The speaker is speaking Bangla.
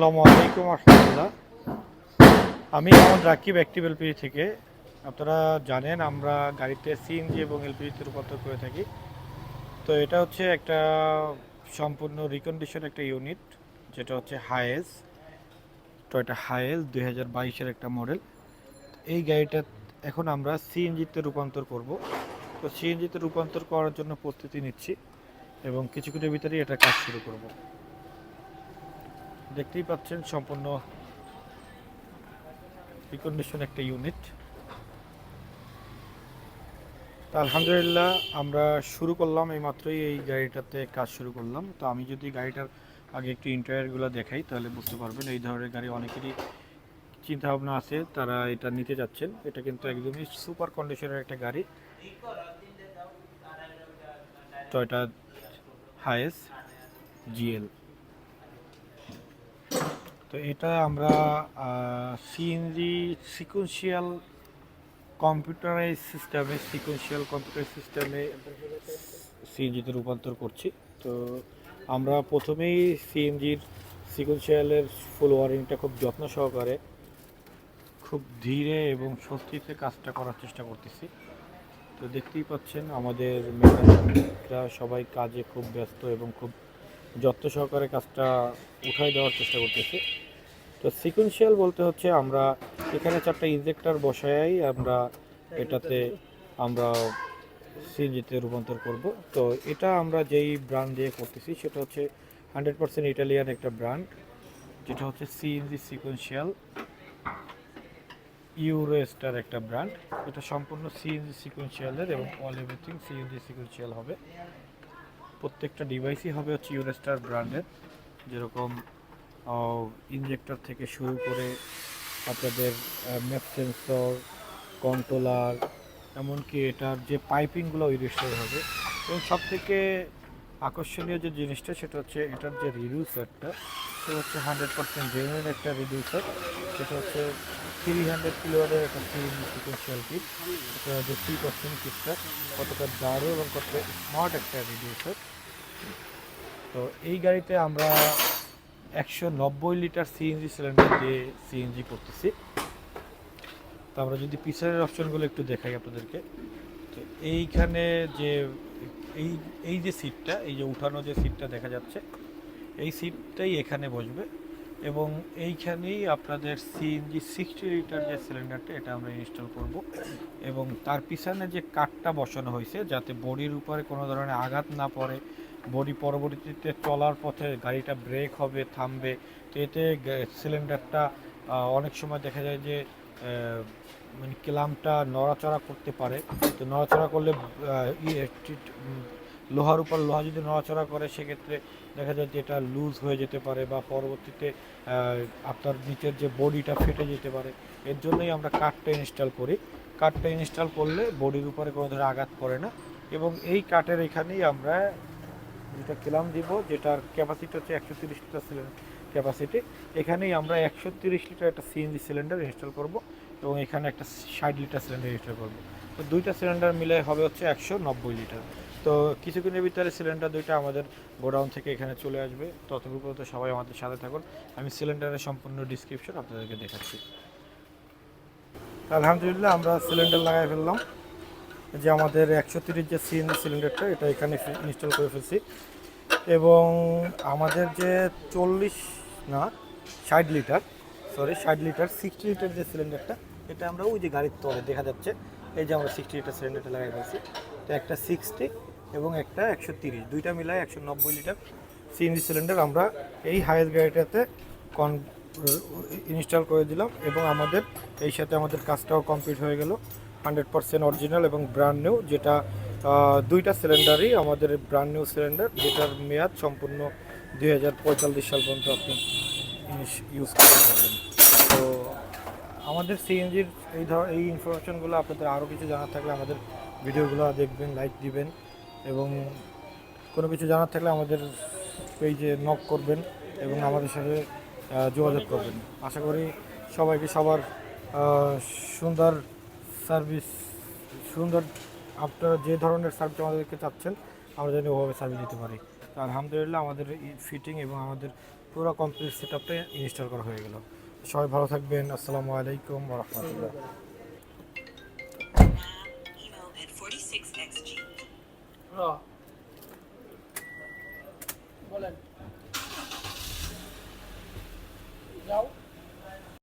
আসসালামু আলাইকুম রহমতুল্লাহ আমি আমার রাকিব অ্যাক্টিভ এলপিজি থেকে। আপনারা জানেন আমরা গাড়িতে সিএনজি এবং এলপিজিতে রূপান্তর করে থাকি। তো এটা হচ্ছে একটা সম্পূর্ণ রিকন্ডিশন একটা ইউনিট যেটা হচ্ছে হায়েস টয়টা হায়েস দুই হাজার বাইশের একটা মডেল এই গাড়িটা এখন আমরা সিএনজিতে রূপান্তর করব। তো সিএনজিতে রূপান্তর করার জন্য প্রস্তুতি নিচ্ছি এবং কিছুক্ষণের ভিতরেই এটা কাজ শুরু করব। দেখতেই পাচ্ছেন সম্পূর্ণ রিকন্ডিশন একটা ইউনিট তো আলহামদুলিল্লাহ আমরা শুরু করলাম এই মাত্রই এই গাড়িটাতে কাজ শুরু করলাম। তো আমি যদি গাড়িটার আগে একটু ইন্টারিয়ারগুলো দেখাই, তাহলে বুঝতে পারবেন এই ধরনের গাড়ি অনেকেরই চিন্তা ভাবনা আছে, তারা এটা নিতে যাচ্ছেন। এটা কিন্তু একদমই সুপার কন্ডিশনের একটা গাড়ি। টয়টা হায়েস জিএল তো এটা আমরা সিএনজি সিকুয়েন্সিয়াল কম্পিউটারাইজ সিস্টেমে সিকুয়েন্সিয়াল কম্পিউটার সিস্টেমে সিএনজিতে রূপান্তর করছি। তো আমরা প্রথমেই সিএনজির সিকুয়েন্সিয়ালের ফুল ওয়ারিংটা খুব যত্ন সহকারে, খুব ধীরে এবং স্বস্তিতে কাজটা করার চেষ্টা করতেছি। তো দেখতেই পাচ্ছেন আমাদের মেকানিকরা সবাই কাজে খুব ব্যস্ত এবং খুব যত্ন সহকারে কাজটা উঠাই দেওয়ার চেষ্টা করতেছি। তো সিকুয়েন্সিয়াল বলতে হচ্ছে আমরা এখানে চারটা ইনজেক্টর বসাই আমরা এটাতে আমরা সিএনজিতে রূপান্তর করব। তো এটা আমরা যেই ব্র্যান্ড দিয়ে করতেছি সেটা হচ্ছে হান্ড্রেড পার্সেন্ট ইটালিয়ান একটা ব্র্যান্ড যেটা হচ্ছে সিএনজি সিকুয়েন্সিয়াল ইউরো স্টার একটা ব্র্যান্ড এটা সম্পূর্ণ সিএনজি সিকুয়েন্সিয়ালের এবং অল এভরিথিং সিএনজি সিকুয়েন্সিয়াল হবে। প্রত্যেকটা ডিভাইসই হবে হচ্ছে ইউরেস্টার ব্র্যান্ডের যেরকম ইনজেক্টর থেকে শুরু করে আপনাদের ম্যাপ সেন্সর কন্ট্রোলার এমনকি এটার যে পাইপিংগুলো ইউরেস্টার হবে। এবং সব থেকে আকর্ষণীয় যে জিনিসটা, সেটা হচ্ছে এটার যে রিডিউসারটা সেটা হচ্ছে হান্ড্রেড পার্সেন্ট জেনুইন একটা রিডিউসার সেটা হচ্ছে থ্রি হান্ড্রেড কিলোয়ারের একটা সিএনজি সিকুয়েন্সিয়াল কিট এটা দেখতেই পাচ্ছেন কিটটা কতটা দারু এবং কতটা স্মার্ট একটা রিডিউসার তো এই গাড়িতে আমরা একশো নব্বই লিটার সিএনজি সিলিন্ডার দিয়ে সিএনজি করতেছি। তো আমরা যদি পিছনের অপশনগুলো একটু দেখাই আপনাদেরকে। তো এইখানে যে, এই এই যে সিটটা এই যে উঠানো যে সিটটা দেখা যাচ্ছে, এই সিটটাই এখানে বসবে এবং এইখানেই আপনাদের সিএনজি সিক্সটি লিটার যে সিলিন্ডারটা এটা আমরা ইনস্টল করব। এবং তার পিছনে যে কাঠটা বসানো হয়েছে, যাতে বডির উপরে কোনো ধরনের আঘাত না পড়ে বডি পরবর্তীতে চলার পথে গাড়িটা ব্রেক হবে থামবে। তো এতে সিলিন্ডারটা অনেক সময় দেখা যায় যে মানে ক্লামটা নড়াচড়া করতে পারে। তো নড়াচড়া করলে ইয়ে, লোহার উপর লোহা যদি নড়াচড়া করে সেক্ষেত্রে দেখা যায় যে এটা লুজ হয়ে যেতে পারে বা পরবর্তীতে আপনার নিচের যে বডিটা ফেটে যেতে পারে। এর জন্যই আমরা কাঠটা ইনস্টল করি। কাঠটা ইনস্টল করলে বডির উপরে কোনো ধরনের আঘাত পড়ে না। এবং এই কাঠের এখানেই আমরা যেটা কিলাম দিব, যেটার ক্যাপাসিটি হচ্ছে একশো তিরিশ লিটার সিলিন্ডার ক্যাপাসিটি এখানেই আমরা একশো তিরিশ লিটার একটা সিএনজি সিলিন্ডার ইনস্টল করব এবং এখানে একটা ষাট লিটার সিলিন্ডার ইনস্টল করব। তো দুইটা সিলিন্ডার মিলে হবে হচ্ছে একশো নব্বই লিটার তো কিছুক্ষণের ভিতরে সিলিন্ডার দুইটা আমাদের গোডাউন থেকে এখানে চলে আসবে। ততক্ষণ সবাই আমাদের সাথে থাকুন। আমি সিলিন্ডারের সম্পূর্ণ ডিসক্রিপশন আপনাদেরকে দেখাচ্ছি। আলহামদুলিল্লাহ আমরা সিলিন্ডার লাগাই ফেললাম। যে আমাদের একশো তিরিশ যে সিএনজি সিলিন্ডারটা, এটা এখানে ইনস্টল করে ফেলছি। এবং আমাদের যে চল্লিশ, না, ষাট লিটার সরি ষাট লিটার সিক্সটি লিটার যে সিলিন্ডারটা, এটা আমরা ওই যে গাড়ির তলে দেখা যাচ্ছে, এই যে আমরা সিক্সটি লিটার সিলিন্ডারটা লাগাই ফেলছি। তো একটা সিক্সটি এবং একটা একশো তিরিশ, দুইটা মিলাই একশো নব্বই লিটার সিএনজি সিলিন্ডার আমরা এই হাইয়ের গাড়িটাতে কন ইনস্টল করে দিলাম। এবং আমাদের, এই সাথে আমাদের কাজটাও কমপ্লিট হয়ে গেল। হান্ড্রেড পার্সেন্ট অরিজিনাল এবং ব্র্যান্ড নিউ, যেটা দুইটা সিলিন্ডারই আমাদের ব্র্যান্ড নিউ সিলিন্ডার, যেটার মেয়াদ সম্পূর্ণ দুই হাজার পঁয়তাল্লিশ সাল পর্যন্ত আপনি ইউজ করতে পারবেন। তো আমাদের সিএনজির এই ধর, এই ইনফরমেশনগুলো আপনাদের আরও কিছু জানার থাকলে আমাদের ভিডিওগুলো দেখবেন লাইক দিবেন এবং কোনো কিছু জানার থাকলে আমাদের পেজে নক করবেন এবং আমাদের সাথে যোগাযোগ করবেন। আশা করি সবাইকে সবার সুন্দর সার্ভিস সুন্দর আপনারা যে ধরনের সার্ভিস আমাদেরকে চাচ্ছেন আমরা যেন ওভাবে সার্ভিস দিতে পারি। তো আলহামদুলিল্লাহ আমাদের ফিটিং এবং আমাদের পুরো কমপ্লিট সেট আপটা ইনস্টল করা হয়ে গেল। সবাই ভালো থাকবেন। আসসালামু আলাইকুম রহমতুল্লাহ। Emo at 46xg. বলেন যাও